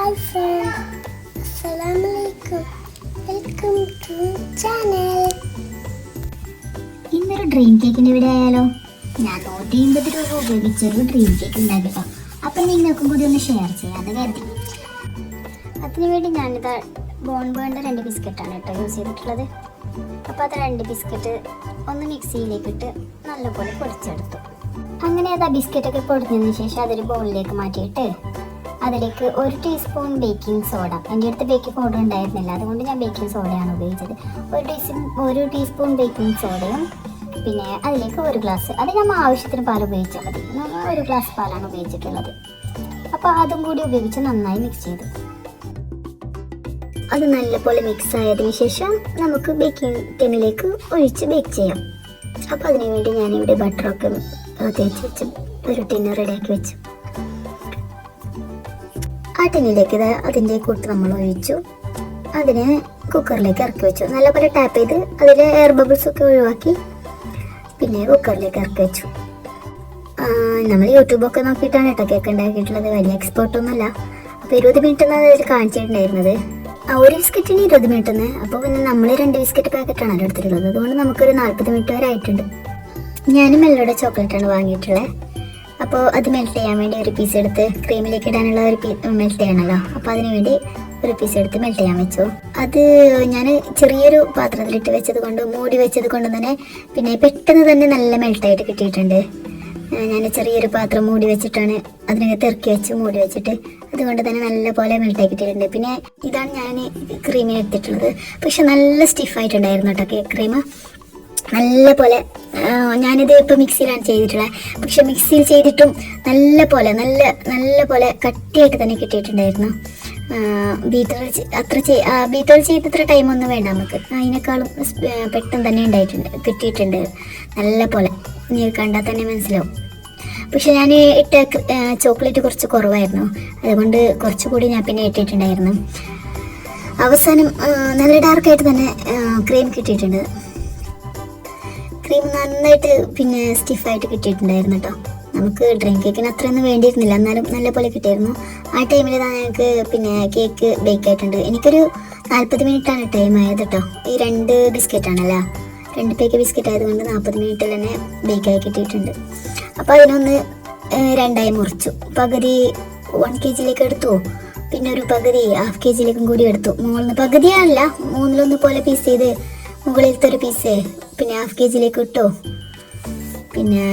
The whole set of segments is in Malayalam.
ഹായ് ഫ്രണ്ട്സ് അസ്സലാമലൈക്കും വെൽക്കം ടു ചാനൽ ഇന്നൊരു ഡ്രീം കേക്കിന്റെ ഇവിടെ ആയാലോ? ഞാൻ നൂറ്റി അമ്പത് രൂപ ഉപയോഗിച്ചൊരു ഡ്രീം കേക്ക് ഉണ്ടാക്കിട്ടോ അപ്പം നിങ്ങൾക്കും കൂടി ഒന്ന് ഷെയർ ചെയ്യാന്ന് കരുതി. അതിനു വേണ്ടി ഞാനിത് ബോൺബേണിന്റെ രണ്ട് ബിസ്ക്കറ്റാണ് കേട്ടോ യൂസ് ചെയ്തിട്ടുള്ളത്. അപ്പോൾ അത് രണ്ട് ബിസ്ക്കറ്റ് ഒന്ന് മിക്സിയിലേക്ക് ഇട്ട് നല്ലപോലെ പൊടിച്ചെടുത്തു. അങ്ങനെ അത് ആ ബിസ്ക്കറ്റൊക്കെ പൊടിഞ്ഞതിന് ശേഷം അതൊരു ബൗളിലേക്ക് മാറ്റിയിട്ട് അതിലേക്ക് ഒരു ടീസ്പൂൺ ബേക്കിംഗ് സോഡ എന്റെ അടുത്ത് ബേക്കിംഗ് പൗഡർ ഉണ്ടായിരുന്നില്ല. അതുകൊണ്ട് ഞാൻ ബേക്കിംഗ് സോഡയാണ് ഉപയോഗിച്ചത്. ഒരു ടീസ്പൂൺ ഒരു ടീസ്പൂൺ ബേക്കിംഗ് സോഡയും പിന്നെ അതിലേക്ക് ഒരു ഗ്ലാസ് അത് നമ്മൾ ആവശ്യത്തിന് പാൽ ഉപയോഗിച്ചാൽ മതി. ഒരു ഗ്ലാസ് പാലാണ് ഉപയോഗിച്ചിട്ടുള്ളത്. അപ്പോൾ അതും കൂടി ഉപയോഗിച്ച് നന്നായി മിക്സ് ചെയ്തു. അത് നല്ലപോലെ മിക്സ് ആയതിനു ശേഷം നമുക്ക് ബേക്കിംഗ് ടിന്നിലേക്ക് ഒഴിച്ച് ബേക്ക് ചെയ്യാം. അപ്പോൾ അതിനു വേണ്ടി ഞാനിവിടെ ബട്ടറൊക്കെ തേച്ച് വെച്ച് ഒരു ടിന്ന് റെഡിയാക്കി വെച്ചു. ആ ടിന്നിലേക്ക് അതിന്റെ കൂട്ട് നമ്മൾ ഒഴിച്ചു. അതിനെ കുക്കറിലേക്ക് ഇറക്കി വെച്ചു. നല്ലപോലെ ടാപ്പ് ചെയ്ത് അതിലെ എയർ ബബിൾസ് ഒക്കെ ഒഴിവാക്കി പിന്നെ കുക്കറിലേക്ക് ഇറക്കി വെച്ചു. നമ്മൾ യൂട്യൂബൊക്കെ നോക്കിയിട്ടാണ് കേട്ടോ കേക്ക് ഉണ്ടാക്കിയിട്ടുള്ളത്. വലിയ എക്സ്പേർട്ടൊന്നുമല്ല അപ്പോൾ ഇരുപത് മിനിറ്റ് എന്നാണ് അതിൽ കാണിച്ചിട്ടുണ്ടായിരുന്നത്. ആ ഒരു ബിസ്ക്കറ്റിന് ഇരുപത് മിനിറ്റ് ഒന്ന് അപ്പോൾ പിന്നെ നമ്മൾ രണ്ട് ബിസ്ക്കറ്റ് പാക്കറ്റാണ് എടുത്തിട്ടുള്ളത്. അതുകൊണ്ട് നമുക്കൊരു നാൽപ്പത് മിനിറ്റ് വരെ ആയിട്ടുണ്ട്. ഞാനും മെല്ലോടെ ചോക്ലേറ്റാണ് വാങ്ങിയിട്ടുള്ളത് അപ്പോൾ അത് മെൽറ്റ് ചെയ്യാൻ വേണ്ടി ഒരു പീസ് എടുത്ത് ക്രീമിലേക്ക് ഇടാനുള്ള ഒരു മെൽറ്റ് ചെയ്യണമല്ലോ അപ്പോൾ അതിന് വേണ്ടി ഒരു പീസ് എടുത്ത് മെൽറ്റ് ചെയ്യാൻ വെച്ചു. അത് ഞാൻ ചെറിയൊരു പാത്രത്തിലിട്ട് വെച്ചത് കൊണ്ട് മൂടി വെച്ചത് കൊണ്ട് തന്നെ പിന്നെ പെട്ടെന്ന് തന്നെ നല്ല മെൽട്ടായിട്ട് കിട്ടിയിട്ടുണ്ട്. ഞാൻ ചെറിയൊരു പാത്രം മൂടി വെച്ചിട്ടാണ് അതിനകത്ത് ഇറക്കി വെച്ച് മൂടി വെച്ചിട്ട് അതുകൊണ്ട് തന്നെ നല്ല പോലെ മെൽട്ടായി കിട്ടിയിട്ടുണ്ട്. പിന്നെ ഇതാണ് ഞാൻ ക്രീമിന് എടുത്തിട്ടുള്ളത്. പക്ഷെ നല്ല സ്റ്റിഫായിട്ടുണ്ടായിരുന്നു കേട്ടോ കേക്ക് ക്രീം നല്ല പോലെ ഞാനിത് ഇപ്പം മിക്സിയിലാണ് ചെയ്തിട്ടുള്ളത് പക്ഷെ മിക്സിയിൽ ചെയ്തിട്ടും നല്ല പോലെ നല്ല നല്ല പോലെ കട്ടിയായിട്ട് തന്നെ കിട്ടിയിട്ടുണ്ടായിരുന്നു. ബീറ്റർ അത്ര ബീറ്റർ ചെയ്തത്ര ടൈമൊന്നും വേണ്ട നമുക്ക്. അതിനേക്കാളും പെട്ടെന്ന് തന്നെ ഉണ്ടായിട്ടുണ്ട് കിട്ടിയിട്ടുണ്ട്. നല്ല പോലെ നീ കണ്ടാൽ തന്നെ മനസ്സിലാവും. പക്ഷെ ഞാൻ ഇട്ട ചോക്ലേറ്റ് കുറച്ച് കുറവായിരുന്നു. അതുകൊണ്ട് കുറച്ചുകൂടി ഞാൻ പിന്നെ ഇട്ടിട്ടുണ്ടായിരുന്നു. അവസാനം നല്ല ഡാർക്കായിട്ട് തന്നെ ക്രീം കിട്ടിയിട്ടുണ്ട്. ക്രീം നന്നായിട്ട് പിന്നെ സ്റ്റിഫായിട്ട് കിട്ടിയിട്ടുണ്ടായിരുന്നു കേട്ടോ നമുക്ക് ഡ്രീം കേക്കിന് അത്രയൊന്നും വേണ്ടിയിരുന്നില്ല. എന്നാലും നല്ല പോലെ കിട്ടിയിരുന്നു. ആ ടൈമിൽ തന്നെ ഞങ്ങൾക്ക് പിന്നെ കേക്ക് ബേക്ക് ആയിട്ടുണ്ട്. എനിക്കൊരു നാൽപ്പത് മിനിറ്റാണ് ടൈം ആയത് കേട്ടോ ഈ രണ്ട് ബിസ്ക്കറ്റ് ബിസ്ക്കറ്റാണല്ലോ രണ്ട് പേക്ക് ബിസ്ക്കറ്റ് ആയതുകൊണ്ട് നാൽപ്പത് മിനിറ്റിൽ തന്നെ ബേക്കായി കിട്ടിയിട്ടുണ്ട്. അപ്പോൾ അതിനൊന്ന് രണ്ടായി മുറിച്ചു. പകുതി വൺ കെ ജിയിലേക്ക് എടുത്തു. പിന്നെ ഒരു പകുതി ഹാഫ് കെ ജിയിലേക്കും കൂടി എടുത്തു. മൂന്ന് പകുതിയല്ല മൂന്നിലൊന്ന് പോലെ പീസ് ചെയ്ത് മുകളിലത്തെ ഒരു പീസ് പിന്നെ ഹാഫ് കെ ജിയിലേക്ക് ഇട്ടു. പിന്നെ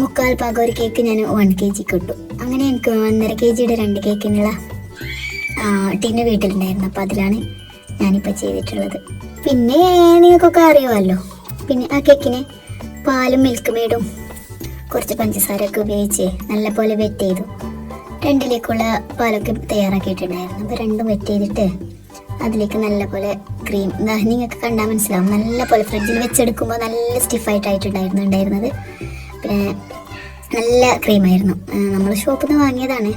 മുക്കാൽ പാകം ഒരു കേക്ക് ഞാൻ വൺ കെ ജിക്ക് ഇട്ടു. അങ്ങനെ എനിക്ക് ഒന്നര കെ ജിയുടെ രണ്ട് കേക്കിനുള്ള ടിന്ന് വീട്ടിലുണ്ടായിരുന്നു. അപ്പോൾ അതിലാണ് ഞാനിപ്പോൾ ചെയ്തിട്ടുള്ളത്. പിന്നെ നിങ്ങൾക്കൊക്കെ അറിയുമല്ലോ. പിന്നെ ആ കേക്കിന് പാലും മിൽക്ക് മേടും കുറച്ച് പഞ്ചസാരയൊക്കെ ഉപയോഗിച്ച് നല്ലപോലെ വെറ്റ് ചെയ്തു. രണ്ടിലേക്കുള്ള പാലൊക്കെ തയ്യാറാക്കിയിട്ടുണ്ടായിരുന്നു. അപ്പോൾ രണ്ടും വെറ്റ് ചെയ്തിട്ട് അതിലേക്ക് നല്ലപോലെ ക്രീം നിങ്ങൾക്ക് കണ്ടാൽ മനസ്സിലാവും. നല്ല പോലെ ഫ്രിഡ്ജിൽ വെച്ചെടുക്കുമ്പോൾ നല്ല സ്റ്റിഫായിട്ടായിട്ടുണ്ടായിരുന്നു ഉണ്ടായിരുന്നത്. പിന്നെ നല്ല ക്രീമായിരുന്നു. നമ്മൾ ഷോപ്പിൽ നിന്ന് വാങ്ങിയതാണ്.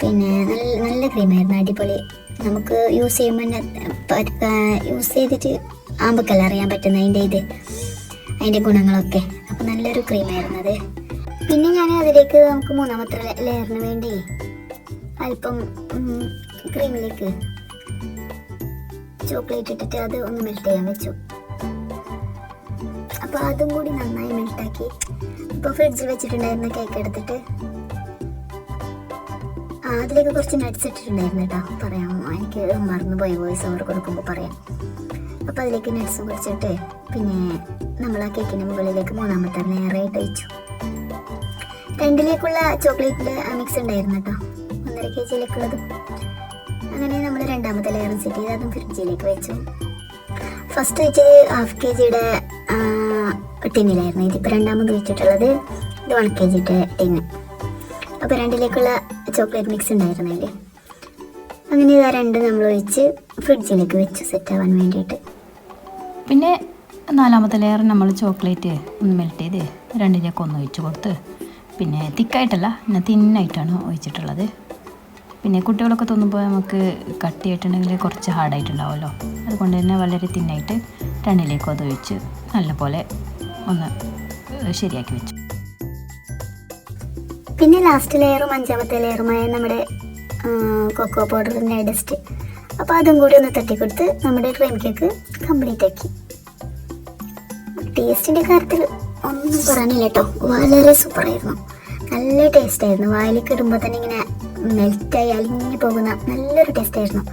പിന്നെ നല്ല നല്ല ക്രീമായിരുന്നു അടിപൊളി. നമുക്ക് യൂസ് ചെയ്യുമ്പോൾ യൂസ് ചെയ്തിട്ട് ആമ്പക്കല്ല അറിയാൻ പറ്റുന്ന അതിന്റെ ഇത് അതിന്റെ ഗുണങ്ങളൊക്കെ. അപ്പോൾ നല്ലൊരു ക്രീമായിരുന്നു അത്. പിന്നെ ഞാൻ അതിലേക്ക് നമുക്ക് മൂന്നാമത്തെ ലെയറിന് വേണ്ടി അല്പം ക്രീമിലേക്ക് ചോക്ലേറ്റ് ഇട്ടിട്ട് അത് ഒന്ന് മെൽറ്റ് ചെയ്യാൻ വെച്ചു. അപ്പോൾ അതും കൂടി നന്നായി മെൽട്ടാക്കി ഇപ്പോൾ ഫ്രിഡ്ജിൽ വെച്ചിട്ടുണ്ടായിരുന്ന കേക്ക് എടുത്തിട്ട് അതിലേക്ക് കുറച്ച് നട്ട്സ് ഇട്ടിട്ടുണ്ടായിരുന്നു കേട്ടോ. പറയാം എനിക്ക് മറന്നുപോയ വോയിസ് ഓവർ കൊടുക്കുമ്പോൾ പറയാം. അപ്പോൾ അതിലേക്ക് നട്ട്സ് കുറച്ചിട്ട് പിന്നെ നമ്മൾ ആ കേക്കിന് മുകളിലേക്ക് മൂന്നാമത്തെ നേരായിട്ട് വെച്ചു രണ്ടിലേക്കുള്ള ചോക്ലേറ്റിന്റെ മിക്സ് ഉണ്ടായിരുന്നു കേട്ടോ. ഒന്നര കെ ജിയിലേക്കുള്ളത് അങ്ങനെ നമ്മൾ രണ്ടാമത്തെ ലെയർ സെറ്റ് ചെയ്ത് അതും ഫ്രിഡ്ജിലേക്ക് വെച്ചു. ഫസ്റ്റ് വെച്ചത് ഹാഫ് കെ ജിയുടെ ടിന്നിലായിരുന്നു ഇതിപ്പോൾ രണ്ടാമത് വെച്ചിട്ടുള്ളത് ഇത് വൺ കെ ജിയുടെ ടിന്ന് അപ്പോൾ രണ്ടിലേക്കുള്ള ചോക്ലേറ്റ് മിക്സ് ഉണ്ടായിരുന്നു അതിൽ അങ്ങനെ ഇതാ രണ്ട് നമ്മൾ ഒഴിച്ച് ഫ്രിഡ്ജിലേക്ക് വെച്ചു സെറ്റ് ആവാൻ വേണ്ടിയിട്ട്. പിന്നെ നാലാമത്തെ ലെയർ നമ്മൾ ചോക്ലേറ്റ് ഒന്ന് മെൽറ്റ് ചെയ്ത് രണ്ടിലേക്ക് ഒന്ന് ഒഴിച്ച് കൊടുത്ത്. പിന്നെ തിക്കായിട്ടല്ല പിന്നെ തിന്നായിട്ടാണ് ഒഴിച്ചിട്ടുള്ളത്. പിന്നെ കുട്ടികളൊക്കെ തോന്നുമ്പോൾ നമുക്ക് കട്ടിയായിട്ടുണ്ടെങ്കിൽ കുറച്ച് ഹാർഡായിട്ടുണ്ടാവുമല്ലോ. അതുകൊണ്ട് തന്നെ വളരെ തിന്നായിട്ട് ടണ്ണിലേക്ക് അത് ഒഴിച്ച് നല്ലപോലെ ഒന്ന് ശരിയാക്കി വെച്ചു. പിന്നെ ലാസ്റ്റ് ലെയറും അഞ്ചാമത്തെ ലെയറുമായ നമ്മുടെ കൊക്കോ പൗഡറിന്റെ ഡസ്റ്റ് അപ്പോൾ അതും കൂടി ഒന്ന് തട്ടിക്കൊടുത്ത് നമ്മുടെ ക്രീം കേക്ക് കംപ്ലീറ്റ് ആക്കി. ടേസ്റ്റിന്റെ കാര്യത്തിൽ ഒന്നും പറയാനില്ല കേട്ടോ. വളരെ സൂപ്പറായിരുന്നു നല്ല ടേസ്റ്റ് ആയിരുന്നു. വായിലേക്ക് ഇടുമ്പോൾ തന്നെ ഇങ്ങനെ മെൽറ്റായി അലിഞ്ഞു പോകുന്ന നല്ലൊരു ടേസ്റ്റ് ആയിരുന്നു.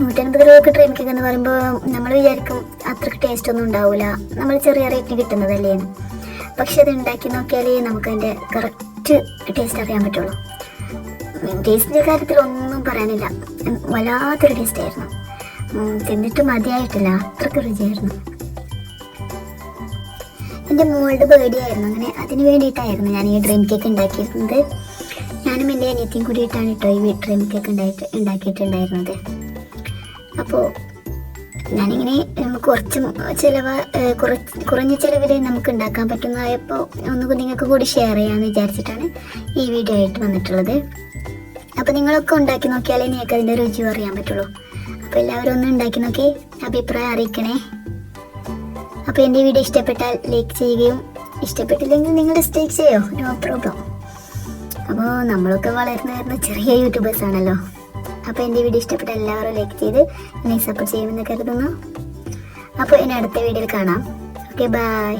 നൂറ്റൻപത് രൂപയ്ക്ക് ട്രെയിൻ കേക്ക് എന്ന് പറയുമ്പോൾ നമ്മൾ വിചാരിക്കും അത്രയ്ക്ക് ടേസ്റ്റ് ഒന്നും ഉണ്ടാവില്ല നമ്മൾ ചെറിയ റേറ്റിന് കിട്ടുന്നതല്ലേ പക്ഷെ അത് ഉണ്ടാക്കി നോക്കിയാലേ നമുക്ക് അതിന്റെ കറക്റ്റ് ടേസ്റ്റ് അറിയാൻ പറ്റുള്ളൂ. ടേസ്റ്റിന്റെ കാര്യത്തിൽ ഒന്നും പറയാനില്ല. വല്ലാത്തൊരു ടേസ്റ്റ് ആയിരുന്നു. തിന്നിട്ട് മതിയായിട്ടില്ല. അത്രയ്ക്ക് രുചിയായിരുന്നു. എന്റെ മോളുടെ ബേഡേ ആയിരുന്നു. അങ്ങനെ അതിന് വേണ്ടിയിട്ടായിരുന്നു ഞാൻ ഈ ഡ്രീം കേക്ക് ഉണ്ടാക്കിയിരുന്നത്. ഞാനും എന്റെ അനിയത്തിയും കൂടിയിട്ടാണ് കേട്ടോ ഈ വീട്ടിൽ കേക്ക് ഉണ്ടായിട്ട് ഉണ്ടാക്കിയിട്ടുണ്ടായിരുന്നത്. അപ്പോൾ ഞാനിങ്ങനെ നമുക്ക് കുറച്ച് ചിലവ് കുറച്ച് കുറഞ്ഞ ചിലവിൽ നമുക്ക് ഉണ്ടാക്കാൻ പറ്റുന്നതായപ്പോൾ ഒന്ന് നിങ്ങൾക്ക് കൂടി ഷെയർ ചെയ്യാമെന്ന് വിചാരിച്ചിട്ടാണ് ഈ വീഡിയോ ആയിട്ട് വന്നിട്ടുള്ളത്. അപ്പോൾ നിങ്ങളൊക്കെ ഉണ്ടാക്കി നോക്കിയാലേ നിങ്ങൾക്ക് അതിന്റെ രുചി അറിയാൻ പറ്റുള്ളൂ. അപ്പോൾ എല്ലാവരും ഒന്ന് ഉണ്ടാക്കി നോക്കി അഭിപ്രായം അറിയിക്കണേ. അപ്പോൾ എന്റെ വീഡിയോ ഇഷ്ടപ്പെട്ടാൽ ലൈക്ക് ചെയ്യുകയും ഇഷ്ടപ്പെട്ടില്ലെങ്കിൽ നിങ്ങൾ സ്റ്റേക്ക് ചെയ്യോ നോ പ്രോബ്ലം. അപ്പോൾ നമ്മളൊക്കെ വളർന്നു വരുന്ന ചെറിയ യൂട്യൂബേഴ്സ് ആണല്ലോ. അപ്പോൾ എന്റെ വീഡിയോ ഇഷ്ടപ്പെട്ട എല്ലാവരും ലൈക്ക് ചെയ്ത് എന്നെ സപ്പോർട്ട് ചെയ്യുമെന്ന് കരുതുന്നു. അപ്പോൾ ഇനി അടുത്ത വീഡിയോയിൽ കാണാം. Okay bye